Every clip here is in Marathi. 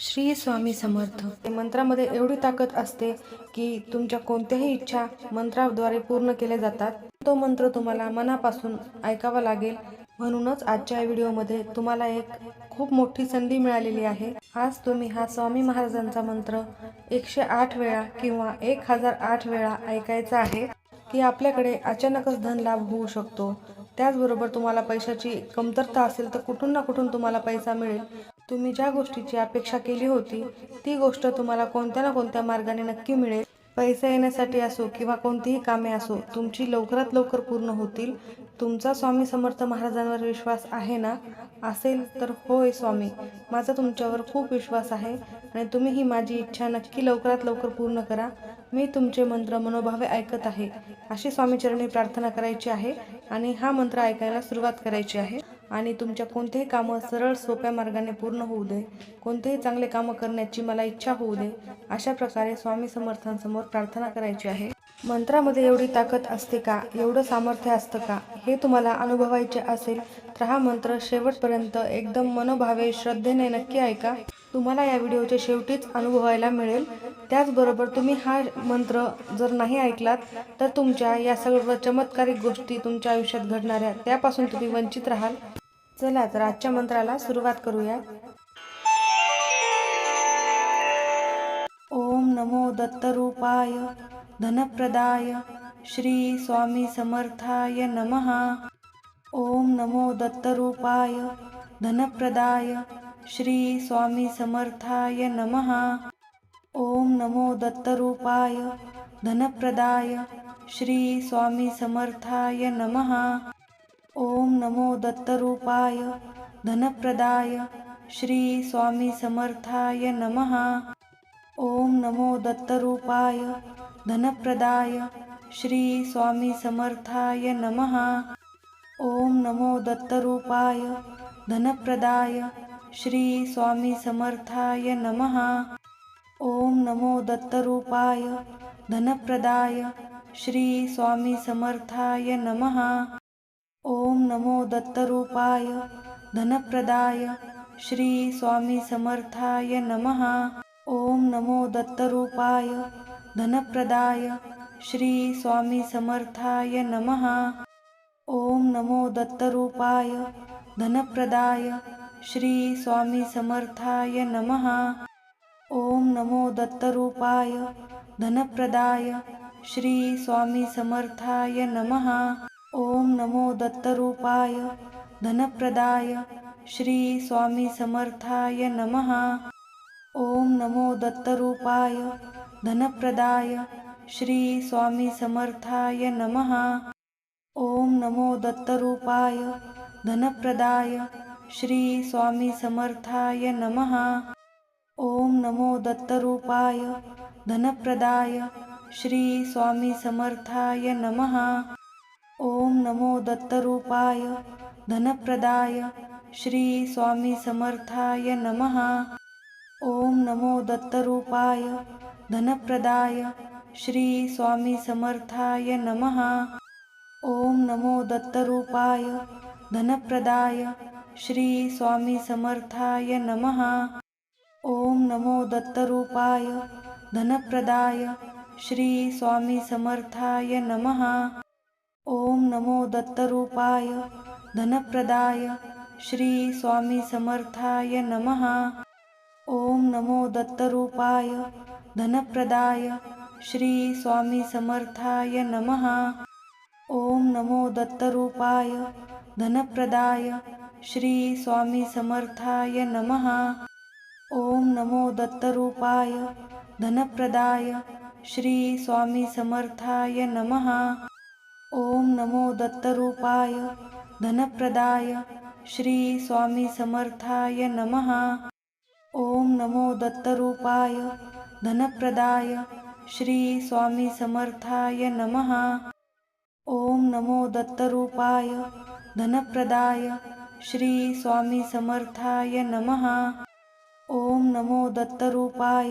श्री स्वामी समर्थ. मंत्रामध्ये एवढी ताकद असते की तुमच्या कोणत्याही इच्छा मंत्राद्वारे पूर्ण केल्या जातात. तो मंत्र तुम्हाला मनापासून ऐकावा लागेल. म्हणूनच आजच्या व्हिडिओमध्ये तुम्हाला एक खूप मोठी संधी मिळालेली आहे. आज तुम्ही हा स्वामी महाराजांचा मंत्र एकशे आठ वेळा किंवा एक हजार आठ वेळा ऐकायचा आहे की आपल्याकडे अचानकच धन लाभ होऊ शकतो. त्याचबरोबर तुम्हाला पैशाची कमतरता असेल तर कुठून ना कुठून तुम्हाला पैसा मिळेल. तुम्ही ज्या गोष्टीची अपेक्षा केली होती ती गोष्ट तुम्हाला कोणत्या ना कोणत्या मार्गाने नक्की मिळेल. पैसे येण्यासाठी असो किंवा कोणतीही कामे असो तुमची लवकरात लवकर पूर्ण होतील. तुमचा स्वामी समर्थ महाराजांवर विश्वास आहे ना? असेल तर होय स्वामी. माझा तुमच्यावर खूप विश्वास आहे आणि तुम्ही ही माझी इच्छा नक्की लवकरात लवकर पूर्ण करा. मी तुमचे मंत्र मनोभावे ऐकत आहे. अशी स्वामीचरणी प्रार्थना करायची आहे आणि हा मंत्र ऐकायला सुरुवात करायची आहे. आणि तुमच्या कोणतेही कामं सरळ सोप्या मार्गाने पूर्ण होऊ दे. कोणतेही चांगले कामं करण्याची मला इच्छा होऊ दे. अशा प्रकारे स्वामी समर्थांसमोर प्रार्थना करायची आहे. मंत्रामध्ये एवढी ताकद असते का? एवढं सामर्थ्य असतं का? हे तुम्हाला अनुभवायचे असेल तर हा मंत्र शेवटपर्यंत एकदम मनोभावे श्रद्धेने नक्की ऐका. तुम्हाला या व्हिडिओच्या शेवटीच अनुभवायला मिळेल. त्याचबरोबर तुम्ही हा मंत्र जर नाही ऐकलात तर तुमच्या या सर्व चमत्कारिक गोष्टी तुमच्या आयुष्यात घडणाऱ्या त्यापासून तुम्ही वंचित राहाल. चला तर आजच्या मंत्राला सुरुवात करूया. ओम नमो दत्तरूपाय धनप्रदाय श्री स्वामी समर्थाय नमः. ओम नमो दत्तरूपाय धनप्रदाय श्री स्वामी समर्थाय नमः. ओम नमो दत्तरूपाय धनप्रदाय श्री स्वामी समर्थाय नमः. ओम नमो दत्तरूपाय धनप्रदाय श्री स्वामी समर्थाय नमः। ओम नमो दत्तरूपाय धनप्रदाय श्री स्वामी समर्थाय नमः। ओम नमो दत्तरूपाय धनप्रदाय श्री स्वामी समर्थाय नमः। ओम नमो दत्तरूपाय धनप्रदाय श्री स्वामी समर्थाय नमः। ओम नमो दत्तरूपाय धनप्रदाय श्री स्वामी समर्थाय नमः। ओम नमो दत्तरूपाय धनप्रदाय श्री स्वामी समर्थाय नमः। ओम नमो दत्तरूपाय धनप्रदाय श्री स्वामी समर्थाय नमः। ओम नमो दत्तरूपाय धनप्रदाय श्री स्वामी समर्थाय नमः। ओम नमो दत्तरूपाय धनप्रदाय श्री स्वामी समर्थाय नमः। ओम नमो दत्तरूपाय धनप्रदाय श्री स्वामी समर्थाय नमः। ओम नमो दत्तरूपाय धनप्रदाय श्री स्वामी समर्थाय नमः। ओम नमो दत्तरूपाय धनप्रदाय श्री स्वामी समर्थाय नमः। ओम नमो दत्तरूपाय धनप्रदाय श्री स्वामी समर्थाय नमः। ओम नमो दत्तरूपाय धनप्रदाय श्री स्वामी समर्थाय नमः। ओम नमो दत्तरूपाय धनप्रदाय श्री स्वामी समर्थाय नमः। ओम नमो दत्तरूपाय धनप्रदाय श्री स्वामी समर्थाय नमः। ओम नमो दत्तरूपाय धनप्रदाय श्री स्वामी समर्थाय नमः। ओम नमो दत्तरूपाय धनप्रदाय श्री स्वामी समर्थाय नमः। ओम नमो दत्तरूपाय धनप्रदाय श्री स्वामी समर्थाय नमः। ओम नमो दत्तरूपाय धनप्रदाय श्री स्वामी समर्थाय नमः। ओम नमो दत्तरूपाय धनप्रदाय श्री स्वामी समर्थाय नमः। ओम नमो दत्तरूपाय धनप्रदाय श्री स्वामी समर्थाय नमः। ओम नमो दत्तरूपाय धनप्रदाय श्री स्वामी समर्थाय नमः। ओम नमो दत्तरूपाय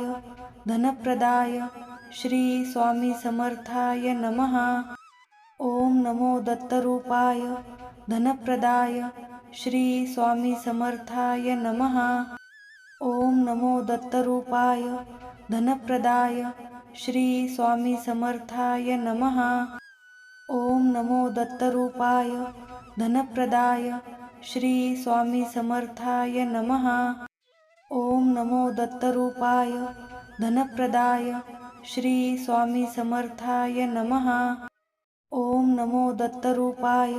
धनप्रदाय श्री स्वामी समर्थाय नमः। ओम नमो दत्तरूपाय धनप्रदाय श्री स्वामी समर्थाय नमः। ओम नमो दत्तरूपाय धनप्रदाय श्री स्वामी समर्थाय नमः। ओम नमो दत्तरूपाय धनप्रदाय श्री स्वामी समर्थाय नमः। ओम नमो दत्तरूपाय धनप्रदाय श्री स्वामी समर्थाय नमः। ओम नमो दत्तरूपाय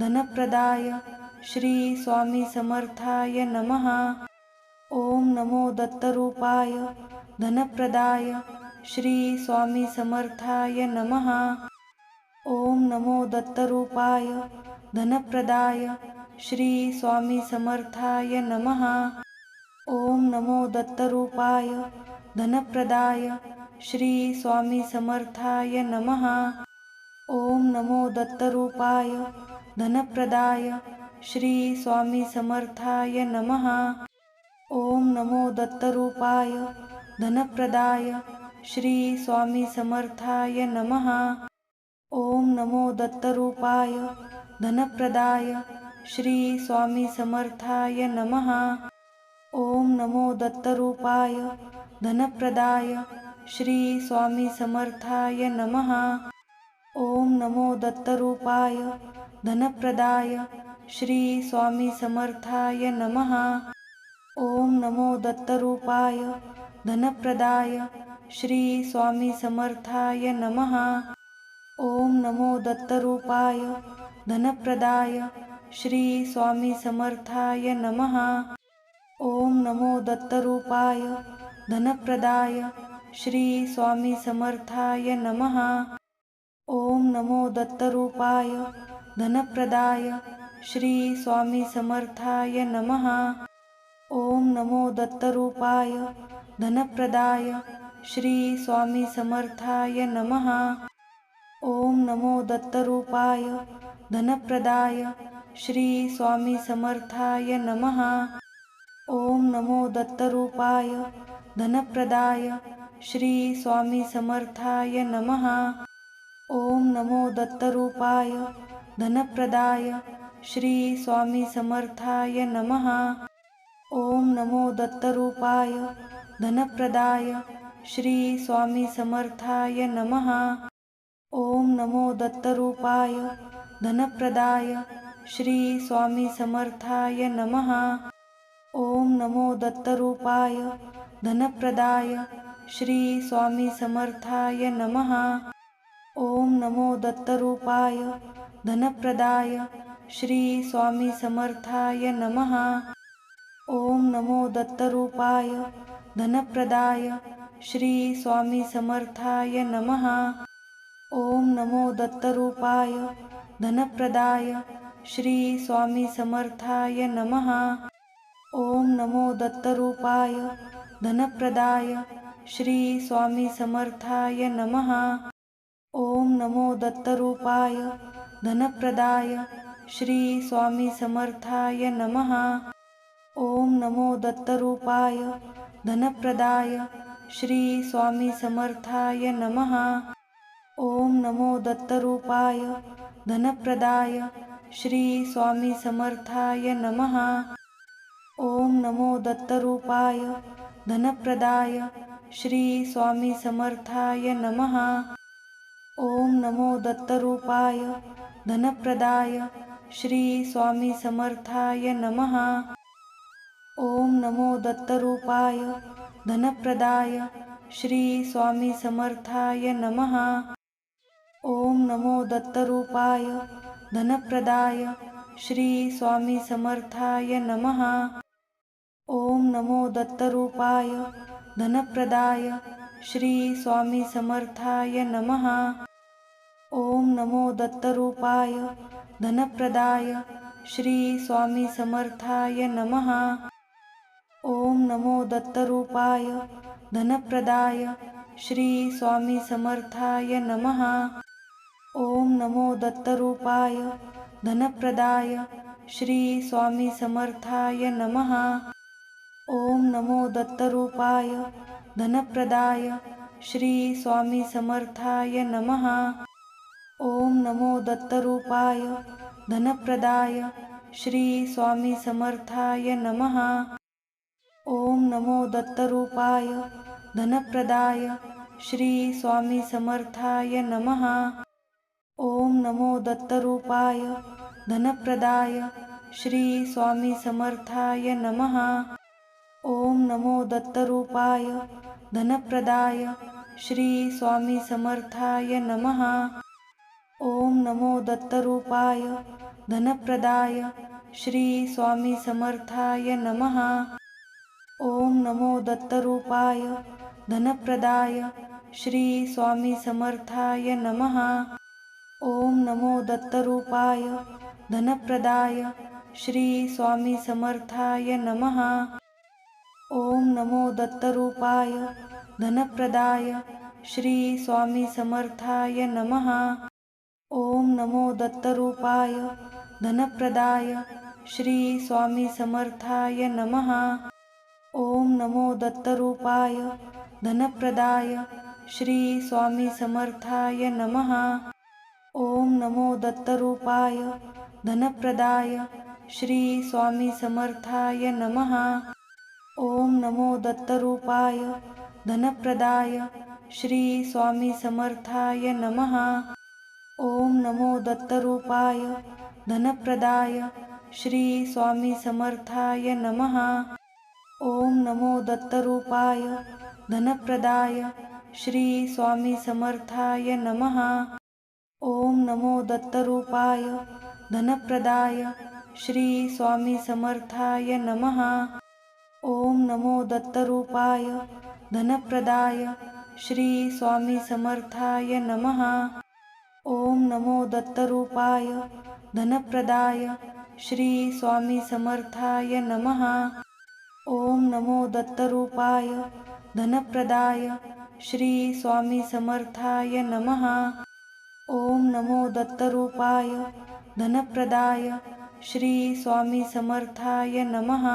धनप्रदाय श्री स्वामी समर्थाय नमः। ओम नमो दत्तरूपाय धनप्रदाय श्री स्वामी समर्थाय नमः। ओम नमो दत्तरूपाय धनप्रदाय श्री स्वामी समर्थाय नमः। ओम नमो दत्तरूपाय धनप्रदाय श्री स्वामी समर्थाय नमः। ओम नमो दत्तरूपाय धनप्रदाय श्री स्वामी समर्थाय नमः। ओम नमो दत्तरूपाय धनप्रदाय श्री स्वामी समर्थाय नमः। ओम नमो दत्तरूपाय धनप्रदाय श्री स्वामी समर्थाय नमः। ओम नमो दत्तरूपाय धनप्रदाय श्री स्वामी समर्थाय नमः। ओम नमो दत्तरूपाय धनप्रदाय श्री स्वामी समर्थाय नमः। ओम नमो दत्तरूपाय धनप्रदाय श्री स्वामी समर्थाय नमः। ओम नमो दत्तरूपाय धनप्रदाय श्री स्वामी समर्थाय नमः। ओम नमो दत्तरूपाय धनप्रदाय श्री स्वामी समर्थाय नमः। ओम नमो दत्तरूपाय धनप्रदाय श्री स्वामी समर्थाय नमः। ओम नमो दत्तरूपाय धनप्रदाय श्री स्वामी समर्थाय नमः। ओम नमो दत्तरूपाय धनप्रदाय श्री स्वामी समर्थाय नमः। ओम नमो दत्तरूपाय धनप्रदाय श्री स्वामी समर्थाय नमः। ओम नमो दत्तरूपाय धनप्रदाय श्री स्वामी समर्थाय नमः। ओम नमो दत्तरूपाय धनप्रदाय श्री स्वामी समर्थाय नमः। ओम नमो दत्तरूपाय धनप्रदाय श्री स्वामी समर्थाय नमः। ओम नमो दत्तरूपाय धनप्रदाय श्री स्वामी समर्थाय नमः। ओम नमो दत्तरूपाय धनप्रदाय श्री स्वामी समर्थाय नमः। ओम नमो दत्तरूपाय धनप्रदाय श्री स्वामी समर्थाय नमः। ओम नमो दत्तरूपाय धनप्रदाय श्री स्वामी समर्थाय नमः। ओम नमो दत्तरूपाय धनप्रदाय श्री स्वामी समर्थाय नमः। ओम नमो दत्तरूपाय धनप्रदाय श्री स्वामी समर्थाय नमः। ओम नमो दत्तरूपाय धनप्रदाय श्री स्वामी समर्थाय नमः। ओम नमो दत्तरूपाय धनप्रदाय श्री स्वामी समर्थाय नमः। ओम नमो दत्तरूपाय धनप्रदाय श्री स्वामी समर्थाय नमः। ओम नमो दत्तरूपाय धनप्रदाय श्री स्वामी समर्थाय नमः। ओम नमो दत्तरूपाय धनप्रदाय श्री स्वामी समर्थाय नमः। ओम नमो दत्तरूपाय धनप्रदाय श्री स्वामी समर्थाय नमः। ओम नमो दत्तरूपाय धनप्रदाय श्री स्वामी समर्थाय नमः. ओम नमो दत्तरूपाय धनप्रदाय श्री स्वामी समर्थाय नमः. ओम नमो दत्तरूपाय धनप्रदाय श्री स्वामी समर्थाय नमः. ओम नमो दत्तरूपाय धनप्रदाय श्री स्वामी समर्थाय नमः. ओम नमो दत्तरूपाय धनप्रदाय श्री स्वामी समर्थाय नमः. ओम नमो दत्तरूपाय धनप्रदाय श्री स्वामी समर्थाय नमः. ओम नमो दत्तरूपाय धनप्रदाय श्री स्वामी समर्थाय नमः. ओम नमो दत्तरूपाय धनप्रदाय श्री स्वामी समर्थाय नमः. ओम नमो दत्तरूपाय धनप्रदाय श्री स्वामी समर्थाय नमः। ओम नमो दत्तरूपाय धनप्रदाय श्री स्वामी समर्थाय नमः। ओम नमो दत्तरूपाय धनप्रदाय श्री स्वामी समर्थाय नमः। ओम नमो दत्तरूपाय धनप्रदाय श्री स्वामी समर्थाय नमः। ओम नमो दत्तरूपाय धनप्रदाय श्री स्वामी समर्थाय नमः। ओम नमो दत्तरूपाय धनप्रदाय श्री स्वामी समर्थाय नमः। ओम नमो दत्तरूपाय धनप्रदाय श्री स्वामी समर्थाय नमः। ओम नमो दत्तरूपाय धनप्रदाय श्री स्वामी समर्थाय नमः। ओम नमो दत्तरूपाय धनप्रदाय श्री स्वामी समर्थाय नमः। ओम नमो दत्तरूपाय धनप्रदाय श्री स्वामी समर्थाय नमः। ओम नमो दत्तरूपाय धनप्रदाय श्री स्वामी समर्थाय नमः। ओम नमो दत्तरूपाय धनप्रदाय श्री स्वामी समर्थाय नमः। ओम नमो दत्तरूपाय धनप्रदाय श्री स्वामी समर्थाय नमः। ओम नमो दत्तरूपाय धनप्रदाय श्री स्वामी समर्थाय नमः। ओम नमो दत्तरूपाय धनप्रदाय श्री स्वामी समर्थाय नमः। ओम नमो दत्तरूपाय धनप्रदाय श्री स्वामी समर्थाय नमः।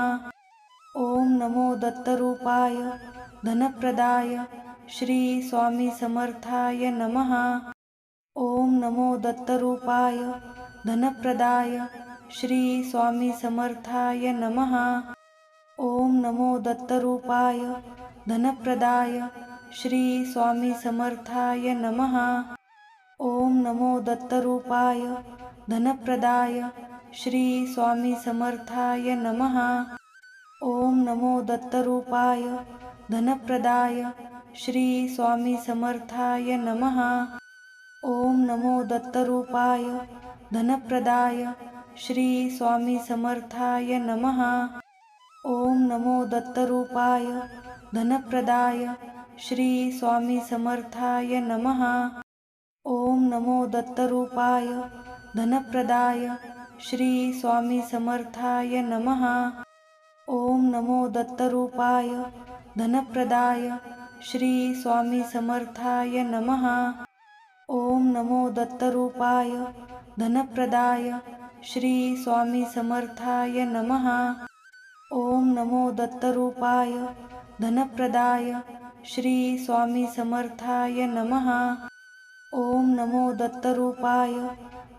ओम नमो दत्तरूपाय धनप्रदाय श्री स्वामी समर्थाय नमः। ओम नमो दत्तरूपाय धनप्रदाय श्री स्वामी समर्थाय नमः। ओम नमो दत्तरूपाय धनप्रदाय श्री स्वामी समर्थाय नमः। ओम नमो दत्तरूपाय धनप्रदाय श्री स्वामी समर्थाय नमः। ओम नमो दत्तरूपाय धनप्रदाय श्री स्वामी समर्थाय नमः। ओम नमो दत्तरूपाय धनप्रदाय श्री स्वामी समर्थाय नमः। ओम नमो दत्तरूपाय धनप्रदाय श्री स्वामी समर्थाय नमः। ओम नमो दत्तरूपाय धनप्रदाय श्री स्वामी समर्थाय नमः। नमो दत्तरूपाय धनप्रदाय श्री स्वामी समर्थाय नमः. ओम नमो दत्तरूपाय धनप्रदाय श्री स्वामी समर्थाय नमः. ओम नमो दत्तरूपाय धनप्रदाय श्री स्वामी समर्थाय नमः. ओम नमो दत्तरूपाय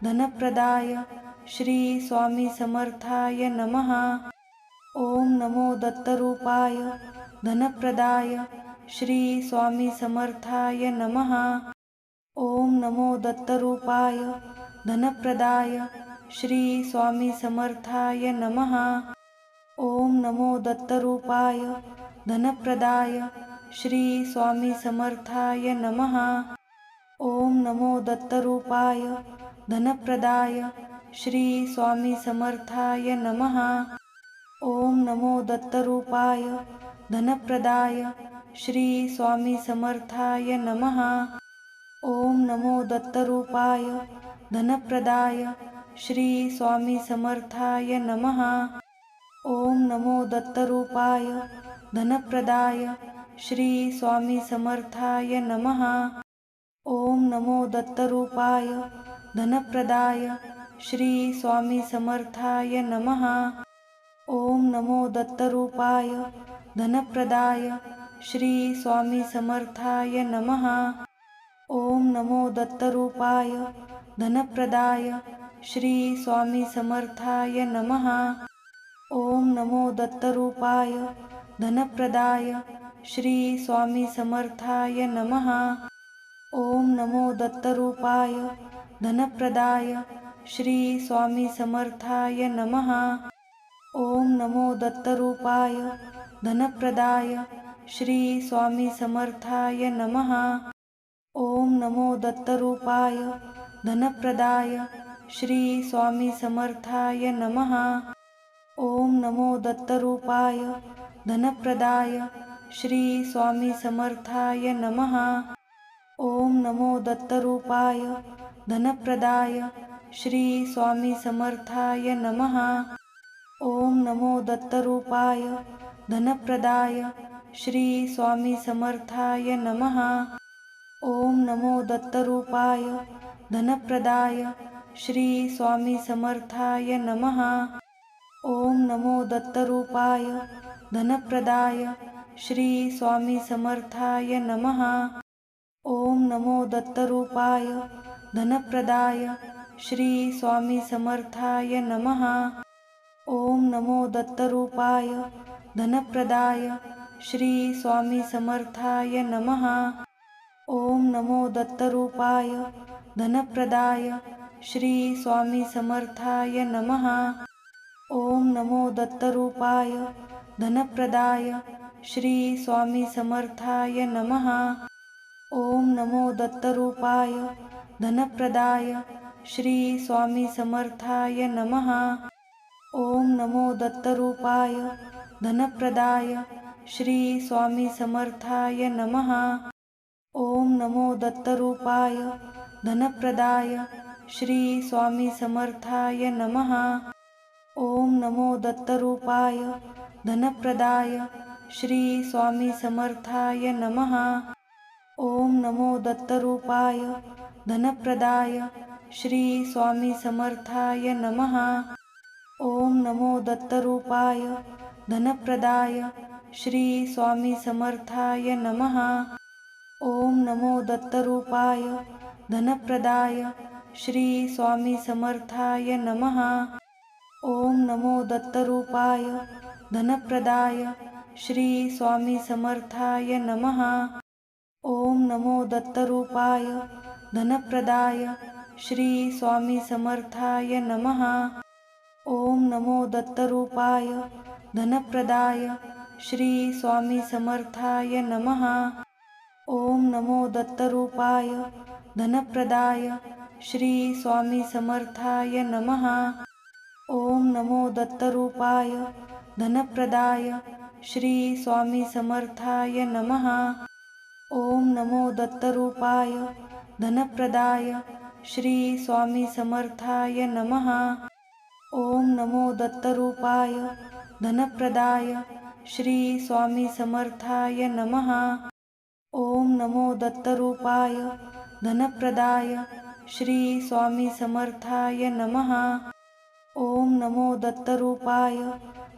धनप्रदाय श्री स्वामी समर्थाय नमः. ओम नमो दत्तरूपाय धनप्रदाय श्री स्वामी समर्थाय नमः। ओम नमो दत्तरूपाय धनप्रदाय श्री स्वामी समर्थाय नमः। ओम नमो दत्तरूपाय धनप्रदाय श्री स्वामी समर्थाय नमः। ओम नमो दत्तरूपाय धनप्रदाय श्री स्वामी समर्थाय नमः। ओम नमो दत्तरूपाय धनप्रदाय श्री स्वामी समर्थाय नमः। ओम नमो दत्तरूपाय धनप्रदाय श्री स्वामी समर्थाय नमः। ओम नमो दत्तरूपाय धनप्रदाय श्री स्वामी समर्थाय नमः। ओम नमो दत्तरूपाय धनप्रदाय श्री स्वामी समर्थाय नमः। ओम नमो दत्तरूपाय धनप्रदाय श्री स्वामी समर्थाय नमः। ओम नमो दत्तरूपाय धनप्रदाय श्री स्वामी समर्थाय नमः। ओम नमो दत्तरूपाय धनप्रदाय श्री स्वामी समर्थाय नमः। ओम नमो दत्तरूपाय धनप्रदाय श्री स्वामी समर्थाय नमः। ओम नमो दत्तरूपाय धनप्रदाय श्री स्वामी समर्थाय नमः। ओम नमो दत्तरूपाय धनप्रदाय श्री स्वामी समर्थाय नमः। ओम नमो दत्तरूपाय धनप्रदाय श्री स्वामी समर्थाय नमः। ओम नमो दत्तरूपाय धनप्रदाय श्री स्वामी समर्थाय नमः। ओम नमो दत्तरूपाय धनप्रदाय श्री स्वामी समर्थाय नमः। ओम नमो दत्तरूपाय धनप्रदाय श्री स्वामी समर्थाय नमः। ओम नमो दत्तरूपाय धनप्रदाय श्री स्वामी समर्थाय नमः। ओम नमो दत्तरूपाय धनप्रदाय श्री स्वामी समर्थाय नमः। ओम नमो दत्तरूपाय धनप्रदाय श्री स्वामी समर्थाय नमः। ओम नमो दत्तरूपाय धनप्रदाय श्री स्वामी समर्थाय नमः। ओम नमो दत्तरूपाय धनप्रदाय श्री स्वामी समर्थाय नमः। ओम नमो दत्तरूपाय धनप्रदाय श्री स्वामी समर्थाय नमः। ओम नमो दत्तरूपाय धनप्रदाय श्री स्वामी समर्थाय नमः। ओम नमो दत्तरूपाय धनप्रदाय श्री स्वामी समर्थाय नमः। ओम नमो दत्तरूपाय धनप्रदाय श्री स्वामी समर्थाय नमः। ओम नमो दत्तरूपाय धनप्रदाय श्री स्वामी समर्थाय नमः। ओम नमो दत्तरूपाय धनप्रदाय श्री स्वामी समर्थाय नमः। ओम नमो दत्तरूपाय धनप्रदाय श्री स्वामी समर्थाय नमः। ओम नमो दत्तरूपाय धनप्रदाय श्री स्वामी समर्थाय नमः। ओम नमो दत्तरूपाय धनप्रदाय श्री स्वामी समर्थाय नमः। ओम नमो दत्तरूपाय धनप्रदाय श्री स्वामी समर्थाय नमः। ओम नमो दत्तरूपाय धनप्रदाय श्री स्वामी समर्थाय नमः। ओम नमो दत्तरूपाय धनप्रदाय श्री स्वामी समर्थाय नमः। ओम नमो दत्तरूपाय धनप्रदाय श्री स्वामी समर्थाय नमः। ओम नमो दत्तरूपाय धनप्रदाय श्री स्वामी समर्थाय नमः। ओम नमो दत्तरूपाय धनप्रदाय श्री स्वामी समर्थाय नमः। ओम नमो दत्तरूपाय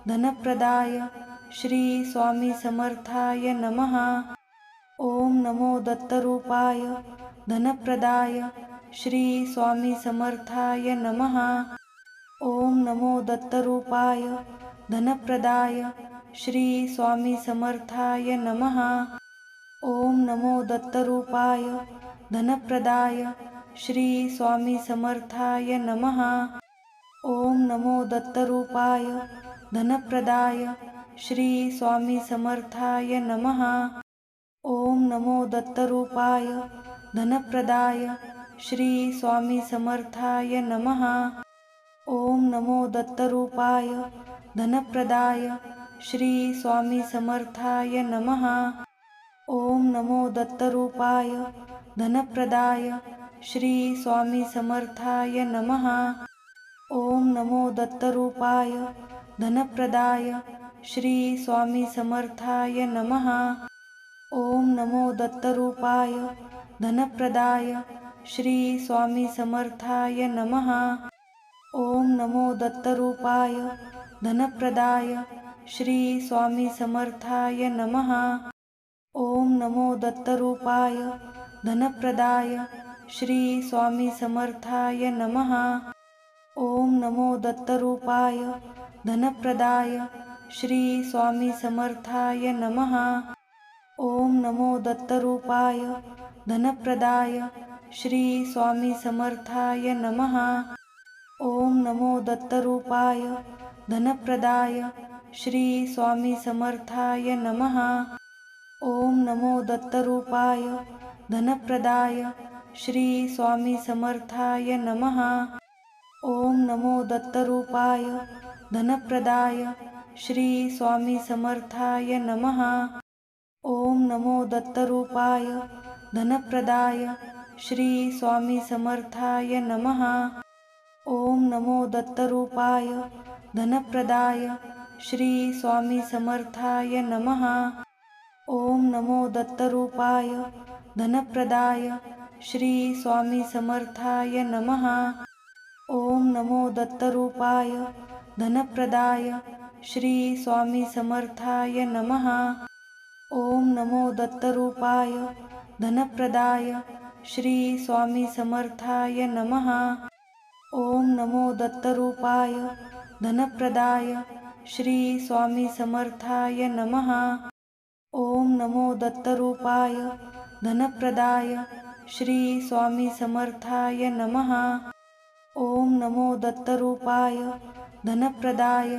धनप्रदाय श्री स्वामी समर्थाय नमः। ओम नमो दत्तरूपाय धनप्रदाय श्री स्वामी समर्थाय नमः। ओम नमो दत्तरूपाय धनप्रदाय श्री स्वामी समर्थाय नमः। ओम नमो दत्तरूपाय धनप्रदाय श्री स्वामी समर्थाय नमः। ओम नमो दत्तरूपाय धनप्रदाय श्री स्वामी समर्थाय नमः। ओम नमो दत्तरूपाय धनप्रदाय श्री स्वामी समर्थाय नमः। ओम नमो दत्तरूपाय धनप्रदाय श्री स्वामी समर्थाय नमः। ओम नमो दत्तरूपाय धनप्रदाय श्री स्वामी समर्थाय नमः। ओम नमो दत्तरूपाय धनप्रदाय श्री स्वामी समर्थाय नमः। ओम नमो दत्तरूपाय धनप्रदाय श्री स्वामी समर्थाय नमः। नमो दत्तरूपाय धनप्रदाय श्री स्वामी समर्थाय नमः. ओम नमो दत्तरूपाय धनप्रदाय श्री स्वामी समर्थाय नमः. ओम नमो दत्तरूपाय धनप्रदाय श्री स्वामी समर्थाय नमः. ओम नमो दत्तरूपाय धनप्रदाय श्री स्वामी समर्थाय नमः. ओम नमो दत्तरूपाय धनप्रदाय श्री स्वामी समर्थाय नमः। ओम नमो दत्तरूपाय धनप्रदाय श्री स्वामी समर्थाय नमः। ओम नमो दत्तरूपाय धनप्रदाय श्री स्वामी समर्थाय नमः। ओम नमो दत्तरूपाय धनप्रदाय श्री स्वामी समर्थाय नमः। ओम नमो दत्तरूपाय धनप्रदाय श्री स्वामी समर्थाय नमः। ओम नमो दत्तरूपाय धनप्रदाय श्री स्वामी समर्थाय नमः। ओम नमो दत्तरूपाय धनप्रदाय श्री स्वामी समर्थाय नमः। ओम नमो दत्तरूपाय धनप्रदाय श्री स्वामी समर्थाय नमः। ओम नमो दत्तरूपाय धनप्रदाय श्री स्वामी समर्थाय नमः। ओम नमो दत्तरूपाय धनप्रदाय श्री स्वामी समर्थाय नमः। ओम नमो दत्तरूपाय धनप्रदाय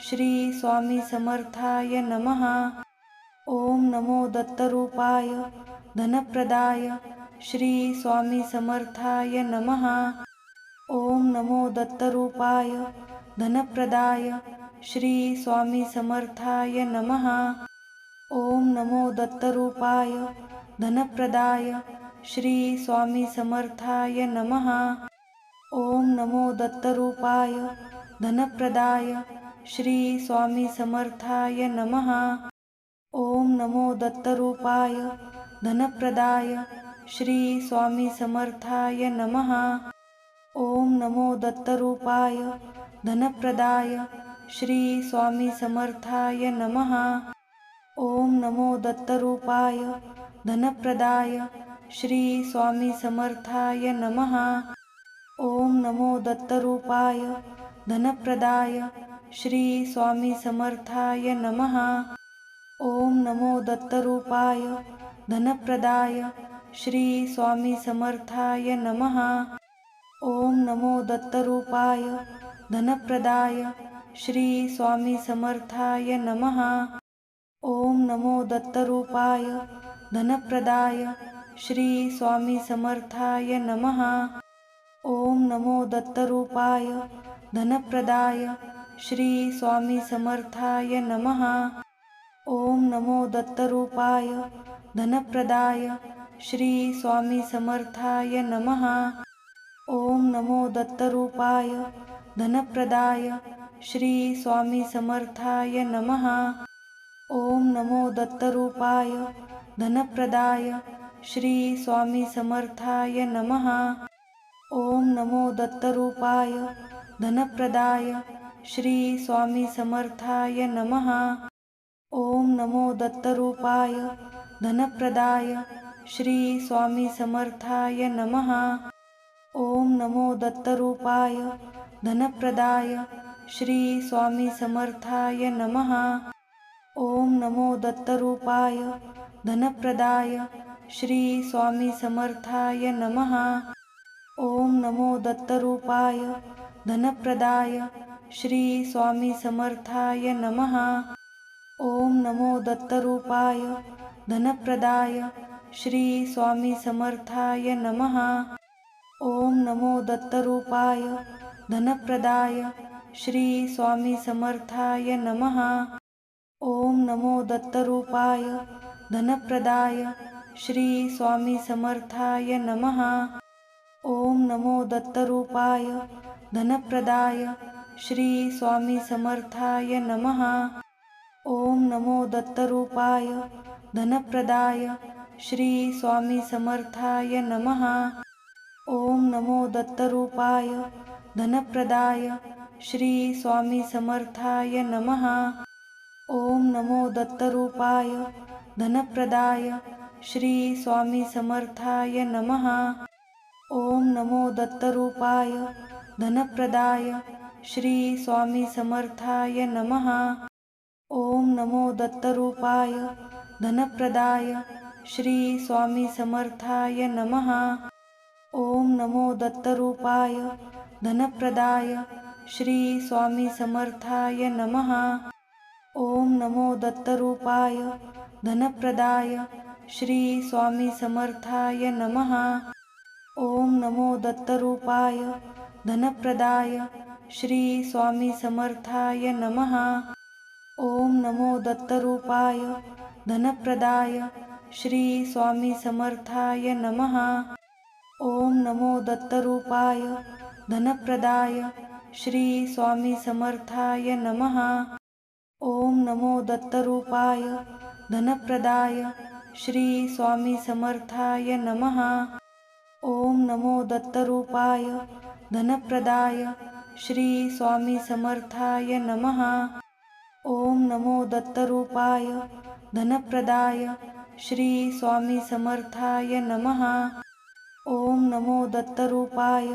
श्री स्वामी समर्थाय नमः। ओम नमो दत्तरूपाय धनप्रदाय श्री स्वामी समर्थाय नमः। ओम नमो दत्तरूपाय धनप्रदाय श्री स्वामी समर्थाय नमः। ओम नमो दत्तरूपाय धनप्रदाय श्री स्वामी समर्थाय नमः। ओम नमो दत्तरूपाय धनप्रदाय श्री स्वामी समर्थाय नमः। ओम नमो दत्तरूपाय धनप्रदाय श्री स्वामी समर्थाय नमः। नमो दत्तरूपाय धनप्रदाय श्री स्वामी समर्थाय नमः. ओम नमो दत्तरूपाय धनप्रदाय श्री स्वामी समर्थाय नमः. ओम नमो दत्तरूपाय धनप्रदाय श्री स्वामी समर्थाय नमः. ओम नमो दत्तरूपाय धनप्रदाय श्री स्वामी समर्थाय नमः. ओम नमो दत्तरूपाय धनप्रदाय श्री स्वामी समर्थाय नमः। ओम नमो दत्तरूपाय धनप्रदाय श्री स्वामी समर्थाय नमः। ओम नमो दत्तरूपाय धनप्रदाय श्री स्वामी समर्थाय नमः। ओम नमो दत्तरूपाय धनप्रदाय श्री स्वामी समर्थाय नमः। ओम नमो दत्तरूपाय धनप्रदाय श्री स्वामी समर्थाय नमः। ओम नमो दत्तरूपाय धनप्रदाय श्री स्वामी समर्थाय नमः। ओम नमो दत्तरूपाय धनप्रदाय श्री स्वामी समर्थाय नमः। ओम नमो दत्तरूपाय धनप्रदाय श्री स्वामी समर्थाय नमः। ओम नमो दत्तरूपाय धनप्रदाय श्री स्वामी समर्थाय नमः। ओम नमो दत्तरूपाय धनप्रदाय श्री स्वामी समर्थाय नमः। ओम नमो दत्तरूपाय धनप्रदाय श्री स्वामी समर्थाय नमः। ओम नमो दत्तरूपाय धनप्रदाय श्री स्वामी समर्थाय नमः। ओम नमो दत्तरूपाय धनप्रदाय श्री स्वामी समर्थाय नमः। ओम नमो दत्तरूपाय धनप्रदाय श्री स्वामी समर्थाय नमः। ओम नमो दत्तरूपाय धनप्रदाय श्री स्वामी समर्थाय नमः। ओम नमो दत्तरूपाय धनप्रदाय श्री स्वामी समर्थाय नमः। नमो दत्तरूपाय धनप्रदाय श्री स्वामी समर्थाय नमः। ओम नमो दत्तरूपाय धनप्रदाय श्री स्वामी समर्थाय नमः। ओम नमो दत्तरूपाय धनप्रदाय श्री स्वामी समर्थाय नमः। नमो दत्तरूपाय धनप्रदाय श्री स्वामी समर्थाय नमः। ओम नमो दत्तरूपाय धनप्रदाय श्री स्वामी समर्थाय नमः। ओम नमो दत्तरूपाय धनप्रदाय श्री स्वामी समर्थाय नमः। ओम नमो दत्तरूपाय धनप्रदाय श्री स्वामी समर्थाय नमः। ओम नमो दत्तरूपाय धनप्रदाय श्री स्वामी समर्थाय नमः। ओम नमो दत्तरूपाय धनप्रदाय श्री स्वामी समर्थाय नमः। ओम नमो दत्तरूपाय धनप्रदाय श्री स्वामी समर्थाय नमः। ओम नमो दत्तरूपाय धनप्रदाय श्री स्वामी समर्थाय नमः। ओम नमो दत्तरूपाय धनप्रदाय श्री स्वामी समर्थाय नमः। ओम नमो दत्तरूपाय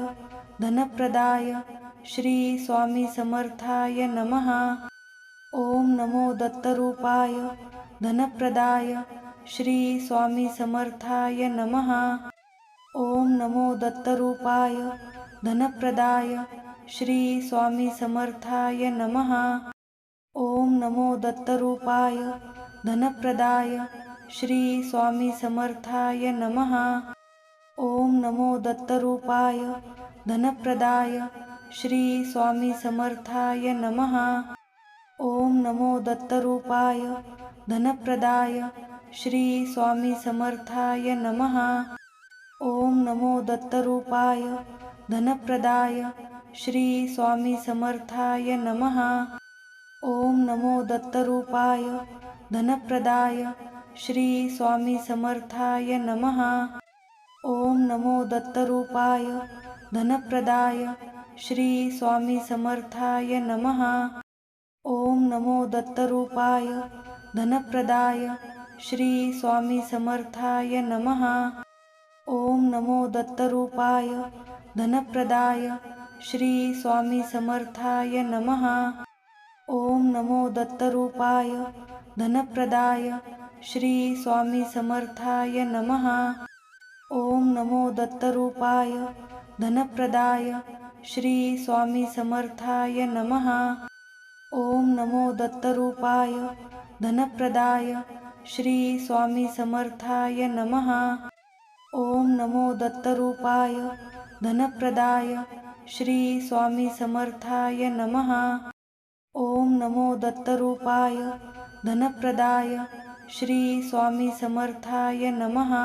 धनप्रदाय श्री स्वामी समर्थाय नमः। ओम नमो दत्तरूपाय धनप्रदाय श्री स्वामी समर्थाय नमः। ओम नमो दत्तरूपाय धनप्रदाय श्री स्वामी समर्थाय नमः। ओम नमो दत्तरूपाय धनप्रदाय श्री स्वामी समर्थाय नमः। ओम नमो दत्तरूपाय धनप्रदाय श्री स्वामी समर्थाय नमः। ओम नमो दत्तरूपाय धनप्रदाय श्री स्वामी समर्थाय नमः। ओम नमो दत्तरूपाय धनप्रदाय श्री स्वामी समर्थाय नमः। ओम नमो दत्तरूपाय धनप्रदाय श्री स्वामी समर्थाय नमः। ओम नमो दत्तरूपाय धनप्रदाय श्री स्वामी समर्थाय नमः। ओम नमो दत्तरूपाय धनप्रदाय श्री स्वामी समर्थाय नमः। ओम नमो दत्तरूपाय धनप्रदाय श्री स्वामी समर्थाय नमः। ओम नमो दत्तरूपाय धनप्रदाय श्री स्वामी समर्थाय नमः। ओम नमो दत्तरूपाय धनप्रदाय श्री स्वामी समर्थाय नमः। ओम नमो दत्तरूपाय धनप्रदाय श्री स्वामी समर्थाय नमः। ओम नमो दत्तरूपाय धनप्रदाय श्री स्वामी समर्थाय नमः। ओम नमो दत्तरूपाय धनप्रदाय श्री स्वामी समर्थाय नमः।